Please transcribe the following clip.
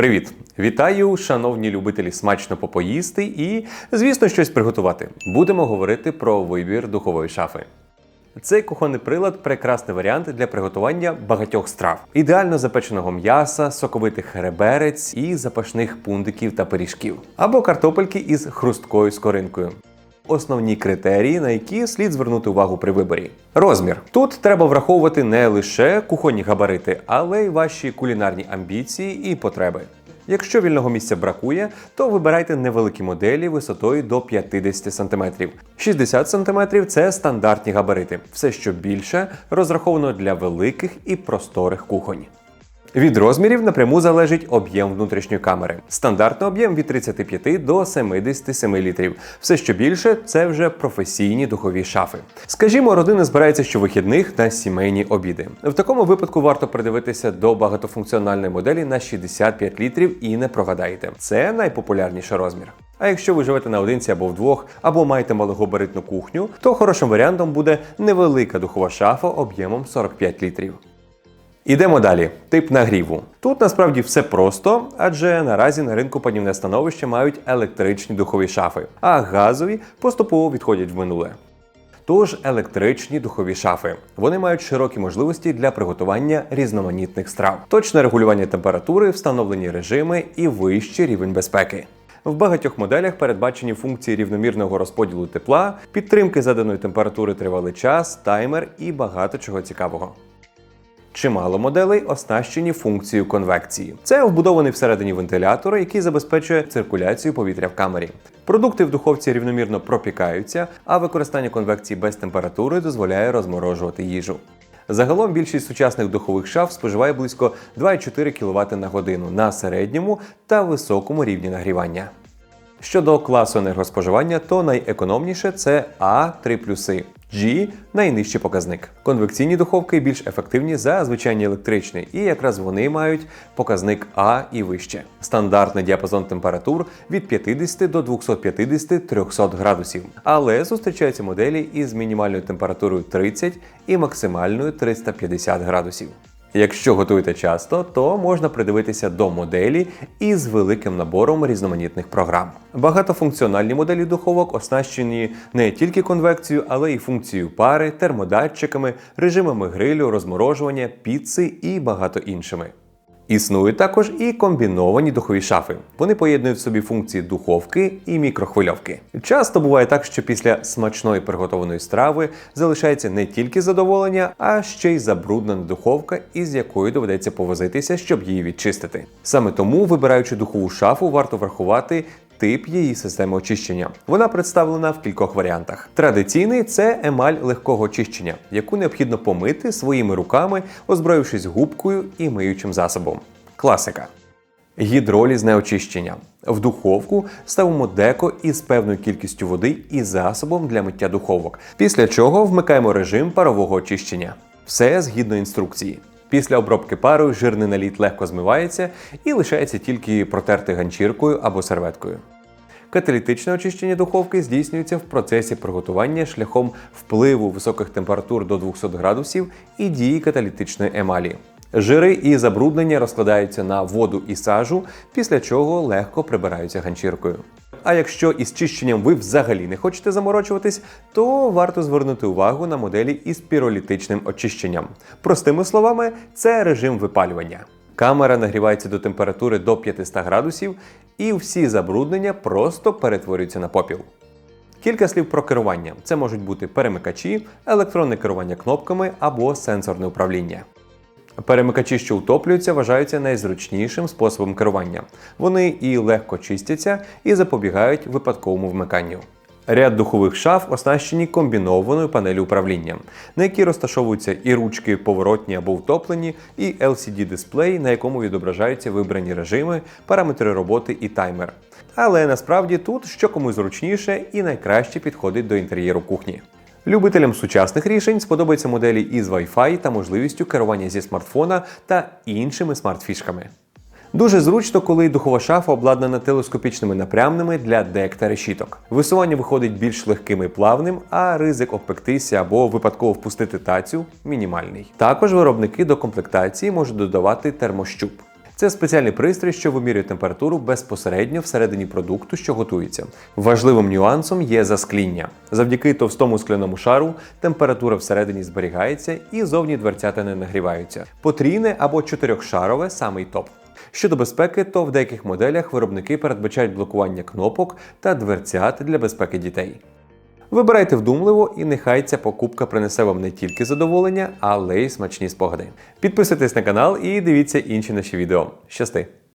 Привіт! Вітаю, шановні любителі смачно попоїсти і, звісно, щось приготувати. Будемо говорити про вибір духової шафи. Цей кухонний прилад прекрасний варіант для приготування багатьох страв, ідеально запеченого м'яса, соковитих реберець і запашних пундиків та пиріжків, або картопельки із хрусткою скоринкою. Основні критерії, на які слід звернути увагу при виборі. Розмір. Тут треба враховувати не лише кухонні габарити, але й ваші кулінарні амбіції і потреби. Якщо вільного місця бракує, то вибирайте невеликі моделі висотою до 50 см. 60 см це стандартні габарити. Все, що більше, розраховано для великих і просторих кухонь. Від розмірів напряму залежить об'єм внутрішньої камери. Стандартний об'єм від 35 до 77 літрів. Все, що більше, це вже професійні духові шафи. Скажімо, родина збирається щовихідних на сімейні обіди. В такому випадку варто придивитися до багатофункціональної моделі на 65 літрів і не прогадаєте. Це найпопулярніший розмір. А якщо ви живете наодинці або вдвох, або маєте малогабаритну кухню, то хорошим варіантом буде невелика духова шафа об'ємом 45 літрів. Ідемо далі. Тип нагріву. Тут насправді все просто, адже наразі на ринку панівне становище мають електричні духові шафи, а газові поступово відходять в минуле. Тож електричні духові шафи. Вони мають широкі можливості для приготування різноманітних страв, точне регулювання температури, встановлені режими і вищий рівень безпеки. В багатьох моделях передбачені функції рівномірного розподілу тепла, підтримки заданої температури тривалий час, таймер і багато чого цікавого. Чимало моделей оснащені функцією конвекції. Це вбудований всередині вентилятора, який забезпечує циркуляцію повітря в камері. Продукти в духовці рівномірно пропікаються, а використання конвекції без температури дозволяє розморожувати їжу. Загалом більшість сучасних духових шаф споживає близько 2,4 кВт на годину на середньому та високому рівні нагрівання. Щодо класу енергоспоживання, то найекономніше це А3+. плюси. GE найнижчий показник. Конвекційні духовки більш ефективні за звичайні електричні, і якраз вони мають показник А і вище. Стандартний діапазон температур від 50 до 250-300 градусів. Але зустрічаються моделі із мінімальною температурою 30 і максимальною 350 градусів. Якщо готуєте часто, то можна придивитися до моделі із великим набором різноманітних програм. Багатофункціональні моделі духовок оснащені не тільки конвекцією, але й функцією пари, термодатчиками, режимами грилю, розморожування, піци і багато іншими. Існують також і комбіновані духові шафи. Вони поєднують в собі функції духовки і мікрохвильовки. Часто буває так, що після смачної приготованої страви залишається не тільки задоволення, а ще й забруднена духовка, із якою доведеться повозитися, щоб її відчистити. Саме тому, вибираючи духову шафу, варто врахувати. Тип її системи очищення. Вона представлена в кількох варіантах. Традиційний це емаль легкого очищення, яку необхідно помити своїми руками, озброївшись губкою і миючим засобом. Класика. Гідролізне очищення. В духовку ставимо деко із певною кількістю води і засобом для миття духовок, після чого вмикаємо режим парового очищення. Все згідно інструкції. Після обробки парою жирний наліт легко змивається і лишається тільки протерти ганчіркою або серветкою. Каталітичне очищення духовки здійснюється в процесі приготування шляхом впливу високих температур до 200 градусів і дії каталітичної емалі. Жири і забруднення розкладаються на воду і сажу, після чого легко прибираються ганчіркою. А якщо із чищенням ви взагалі не хочете заморочуватись, то варто звернути увагу на моделі із піролітичним очищенням. Простими словами, це режим випалювання. Камера нагрівається до температури до 500 градусів, і всі забруднення просто перетворюються на попіл. Кілька слів про керування: це можуть бути перемикачі, електронне керування кнопками або сенсорне управління. Перемикачі, що утоплюються, вважаються найзручнішим способом керування. Вони і легко чистяться, і запобігають випадковому вмиканню. Ряд духових шаф оснащені комбінованою панелью управління, на якій розташовуються і ручки поворотні або втоплені, і LCD-дисплей, на якому відображаються вибрані режими, параметри роботи і таймер. Але насправді тут що комусь зручніше і найкраще підходить до інтер'єру кухні. Любителям сучасних рішень сподобаються моделі із Wi-Fi та можливістю керування зі смартфона та іншими смарт-фішками. Дуже зручно, коли духова шафа обладнана телескопічними напрямними для дек та решіток. Висування виходить більш легким і плавним, а ризик обпектися або випадково впустити тацю мінімальний. Також виробники до комплектації можуть додавати термощуп. Це спеціальний пристрій, що вимірює температуру безпосередньо всередині продукту, що готується. Важливим нюансом є заскління. Завдяки товстому скляному шару температура всередині зберігається і зовні дверцята не нагріваються. Потрійне або чотирьохшарове самий топ. Щодо безпеки, то в деяких моделях виробники передбачають блокування кнопок та дверцят для безпеки дітей. Вибирайте вдумливо, і нехай ця покупка принесе вам не тільки задоволення, але й смачні спогади. Підписуйтесь на канал і дивіться інші наші відео. Щасти!